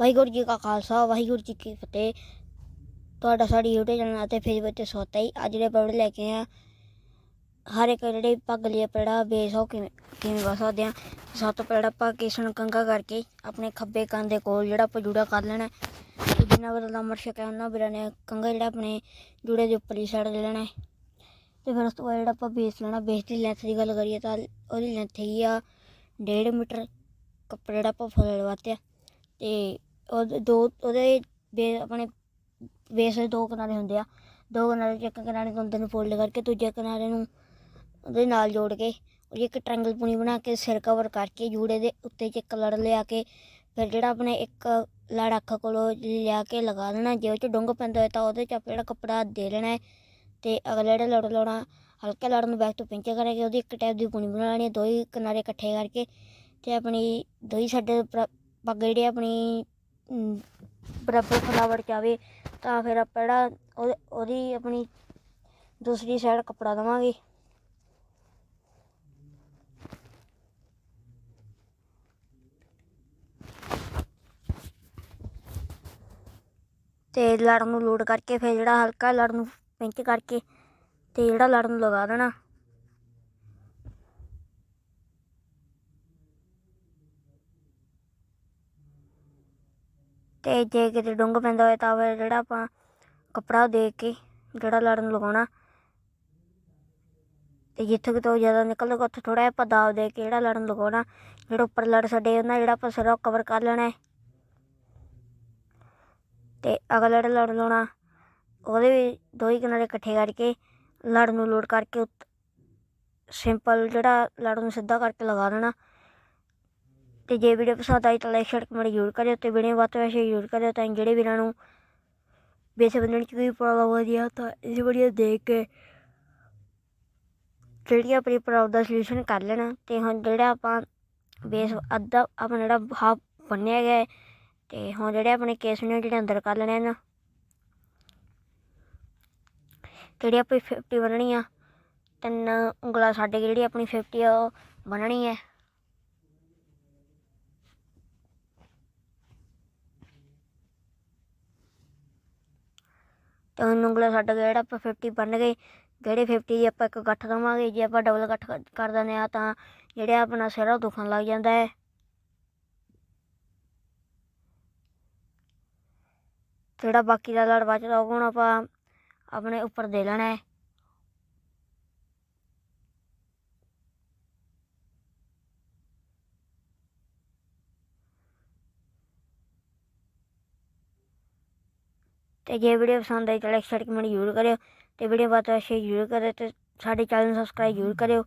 ਵਾਹਿਗੁਰੂ ਜੀ ਕਾ ਖਾਲਸਾ, ਵਾਹਿਗੁਰੂ ਜੀ ਕੀ ਫਤਿਹ ਤੁਹਾਡਾ ਸਾਡੀ YouTube ਚੈਨਲ ਅਤੇ ਫੇਸਬੁੱਕ ਤੇ ਸੋਤਾ ਹੀ ਅੱਜ ਦੇ ਪਰਵੜ ਲੈ ਕੇ ਆ ਹਰ ਇੱਕ ਜਿਹੜੇ ਪੱਗ ਲਿਆ ਪੜਾ ਬੇਸ ਉਹ ਕਿਵੇਂ ਕਿਵੇਂ ਵਾ ਸਕਦੇ ਆ ਸਭ ਤੋਂ ਪਹਿਲਾਂ ਆਪਾਂ ਕੇਸ ਕੰਗਾ ਕਰਕੇ ਆਪਣੇ ਖੱਬੇ ਕੰਨ ਦੇ ਕੋਲ ਜਿਹੜਾ ਆਪਾਂ ਜੂੜਾ ਕਰ ਲੈਣਾ ਹੈ। ਤੇ ਜਿੰਨਾ ਵੀਰਾਂ ਦਾ ਅਮਰ ਛਕਿਆ ਉਹਨਾਂ ਵੀਰਾਂ ਨੇ ਕੰਗਾ ਜਿਹੜਾ ਆਪਣੇ ਜੂੜੇ ਦੇ ਉੱਪਰਲੀ ਸਾਈਡ ਦੇ ਲੈਣਾ ਹੈ। ਤੇ ਫਿਰ ਉਸ ਤੋਂ ਬਾਅਦ ਜਿਹੜਾ ਆਪਾਂ ਬੇਸ ਲੈਣਾ, ਬੇਸ ਦੀ ਲੈਂਥ ਦੀ ਗੱਲ ਕਰੀਏ ਤਾਂ ਉਹਦੀ ਲੈਂਥ ਹੈਗੀ ਆ 1.5 ਮੀਟਰ ਕੱਪੜਾ ਜਿਹੜਾ ਆਪਾਂ ਫੁੱਲ ਵਾਤੇ ਆ, ਤੇ ਉਹਦੇ ਦੋ, ਉਹਦੇ ਬੇ, ਆਪਣੇ ਬੇਸ ਦੇ ਦੋ ਕਿਨਾਰੇ ਹੁੰਦੇ ਆ। ਦੋ ਕਿਨਾਰੇ ਚ ਇੱਕ ਕਿਨਾਰੇ ਨੂੰ ਅੰਦਰ ਨੂੰ ਫੋਲਡ ਕਰਕੇ ਦੂਜੇ ਕਿਨਾਰੇ ਨੂੰ ਉਹਦੇ ਨਾਲ ਜੋੜ ਕੇ ਉਹ ਇੱਕ ਟ੍ਰਾਇੰਗਲ ਪੁਣੀ ਬਣਾ ਕੇ ਸਿਰ ਕਵਰ ਕਰਕੇ ਜੂੜੇ ਦੇ ਉੱਤੇ ਚ ਇੱਕ ਲੜ ਲਿਆ ਕੇ ਫਿਰ ਜਿਹੜਾ ਆਪਣੇ ਇੱਕ ਲੜ ਅੱਖ ਕੋਲੋਂ ਲਿਆ ਕੇ ਲਗਾ ਦੇਣਾ। ਜੇ ਉਹ ਚ ਡੁੰਗ ਪੈਂਦਾ ਹੋਏ ਤਾਂ ਉਹਦੇ ਚ ਆਪਾਂ ਜਿਹੜਾ ਕੱਪੜਾ ਦੇ ਲੈਣਾ ਹੈ ਤੇ ਅਗਲਾ ਜਿਹੜਾ ਲੜ ਲਾਉਣਾ, ਹਲਕੇ ਲੜ ਨੂੰ ਬੈਕ ਤੋਂ ਪਿੰਚ ਕਰਕੇ ਉਹਦੀ ਇੱਕ ਟਾਈਪ ਦੀ ਪੁਣੀ ਬਣਾ ਲੈਣੀ ਹੈ, ਦੋ ਹੀ ਕਿਨਾਰੇ ਇਕੱਠੇ ਕਰਕੇ ਤੇ ਆਪਣੀ, ਦੋ ਹੀ ਸਾਡੇ ਪੱਗ ਜਿਹੜੀ ਆਪਣੀ ਬਰਾਬਰ ਫਲਾਵਟ ਚ ਆਵੇ, ਤਾਂ ਫਿਰ ਆਪਾਂ ਜਿਹੜਾ ਉਹਦੇ- ਉਹਦੀ ਆਪਣੀ ਦੂਸਰੀ ਸਾਈਡ ਕੱਪੜਾ ਦੇਵਾਂਗੇ। ਤੇ ਲੜ ਨੂੰ ਲੋਡ ਕਰਕੇ ਫਿਰ ਜਿਹੜਾ ਹਲਕਾ ਲੜ ਨੂੰ ਪਿੰਚ ਕਰਕੇ ਤੇ ਜਿਹੜਾ ਲੜ ਨੂੰ ਲਗਾ ਦੇਣਾ। ਤੇ ਜੇ ਕਿਤੇ ਡੁੰਗ ਪੈਂਦਾ ਹੋਏ ਤਾਂ ਫਿਰ ਜਿਹੜਾ ਆਪਾਂ ਕੱਪੜਾ ਦੇ ਕੇ ਜਿਹੜਾ ਲੜਨ ਨੂੰ ਲਗਾਉਣਾ। ਤੇ ਜਿੱਥੇ ਉਹ ਜ਼ਿਆਦਾ ਨਿਕਲੇਗਾ, ਉੱਥੇ ਥੋੜਾ ਜਿਹਾ ਆਪਾਂ ਦਾਬ ਦੇ ਕੇ ਜਿਹੜਾ ਲੜਨ ਲਗਾਉਣਾ। ਜਿਹੜਾ ਉੱਪਰ ਲੜ ਛੱਡੇ ਉਹਨਾਂ, ਜਿਹੜਾ ਆਪਾਂ ਸਿਰਾ ਕਵਰ ਕਰ ਲੈਣਾ ਹੈ। ਤੇ ਅਗਲਾ ਜਿਹੜਾ ਲੜ ਲਾਉਣਾ, ਉਹਦੇ ਵੀ ਦੋ ਹੀ ਕਿਨਾਰੇ ਇਕੱਠੇ ਕਰਕੇ ਲੜ ਨੂੰ ਲੋਡ ਕਰਕੇ ਸਿੰਪਲ ਜਿਹੜਾ ਲੜ ਨੂੰ ਸਿੱਧਾ ਕਰਕੇ ਲਗਾ ਦੇਣਾ। ਤੇ ਜੇ ਵੀਡੀਓ ਪਸੰਦ ਆਈ ਤਾਂ ਲਾਈਕ ਸ਼ੇਅਰ ਕਮੈਂਟ ਜ਼ਰੂਰ ਕਰਿਓ ਤੇ ਵੀਡੀਓ ਵੱਧ ਤੋਂ ਵੱਧ ਸ਼ੇਅਰ ਜ਼ਰੂਰ ਕਰਿਓ ਤਾਂ ਜਿਹੜੇ ਵੀਰਾਂ ਨੂੰ ਬੇਸ ਬੰਨਣ ਚ ਕੋਈ ਪ੍ਰੋਬਲਮ ਆਉਂਦੀ ਆ ਤਾਂ ਇਸ ਵੀਡੀਓ ਦੇਖ ਕੇ ਜਿਹੜੀ ਆਪਣੀ ਪ੍ਰੋਬਲਮ ਦਾ ਸੋਲੂਸ਼ਨ ਕਰ ਲੈਣਾ ਤੇ ਹੁਣ ਜਿਹੜਾ ਆਪਾਂ ਬੇਸ ਅੱਧਾ ਆਪਣਾ ਜਿਹੜਾ ਹਾਫ ਬੰਨਿਆ ਗਿਆ ਹੈ, ਤੇ ਹੁਣ ਜਿਹੜੇ ਆਪਣੇ ਕੇਸ ਨੇ ਜਿਹੜੇ ਅੰਦਰ ਕਰ ਲੈਣੇ ਨਾ ਜਿਹੜੀ ਆਪਣੀ 50 ਬੰਨਣੀ ਆ ਤਿੰਨ ਉਂਗਲਾ ਛੱਡ ਕੇ ਜਿਹੜੀ ਆਪਣੀ 50 ਆ ਉਹ ਬੰਨਣੀ ਹੈ। ਤੇ ਹੁਣ ਉਂਗਲਾਂ ਛੱਡ ਕੇ ਜਿਹੜਾ ਆਪਾਂ 50 ਬੰਨ ਗਏ, ਜਿਹੜੇ 50 ਦੀ ਆਪਾਂ ਇੱਕ ਗੱਠ ਦੇਵਾਂਗੇ, ਜੇ ਆਪਾਂ ਡਬਲ ਗੱਠ ਕਰ- ਦਿੰਦੇ ਆ ਤਾਂ ਜਿਹੜਾ ਆਪਣਾ ਸਿਰ ਆ ਦੁਖਣ ਲੱਗ ਜਾਂਦਾ ਹੈ। ਜਿਹੜਾ ਬਾਕੀ ਦਾ ਲੜ ਬਚਦਾ ਉਹ ਹੁਣ ਆਪਾਂ ਆਪਣੇ ਉੱਪਰ ਦੇ ਲੈਣਾ ਹੈ। ਤੇ ਜੇ ਵੀਡੀਓ ਪਸੰਦ ਆਈ ਤਾਂ ਲਾਈਕ ਸ਼ੇਅਰ ਕਮੈਂਟ ਜ਼ਰੂਰ ਕਰਿਓ। ਤੇ ਵੀਡੀਓ ਬਾਤ ਸ਼ੇਅਰ ਜ਼ਰੂਰ ਕਰਿਓ ਤੇ ਸਾਡੇ ਚੈਨਲ ਨੂੰ ਸਬਸਕ੍ਰਾਈਬ ਜ਼ਰੂਰ ਕਰਿਓ।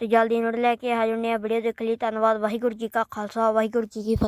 ਤੇ ਜਲਦੀ ਨੋਟ ਲੈ ਕੇ ਹਾਜ਼ਰ ਨੇ ਆ ਵੀਡੀਓ ਦੇਖ ਲਈ। ਧੰਨਵਾਦ, ਵਾਹਿਗੁਰੂ ਜੀ ਕਾ ਖਾਲਸਾ, ਵਾਹਿਗੁਰੂ ਜੀ ਕੀ ਫਤਿਹ।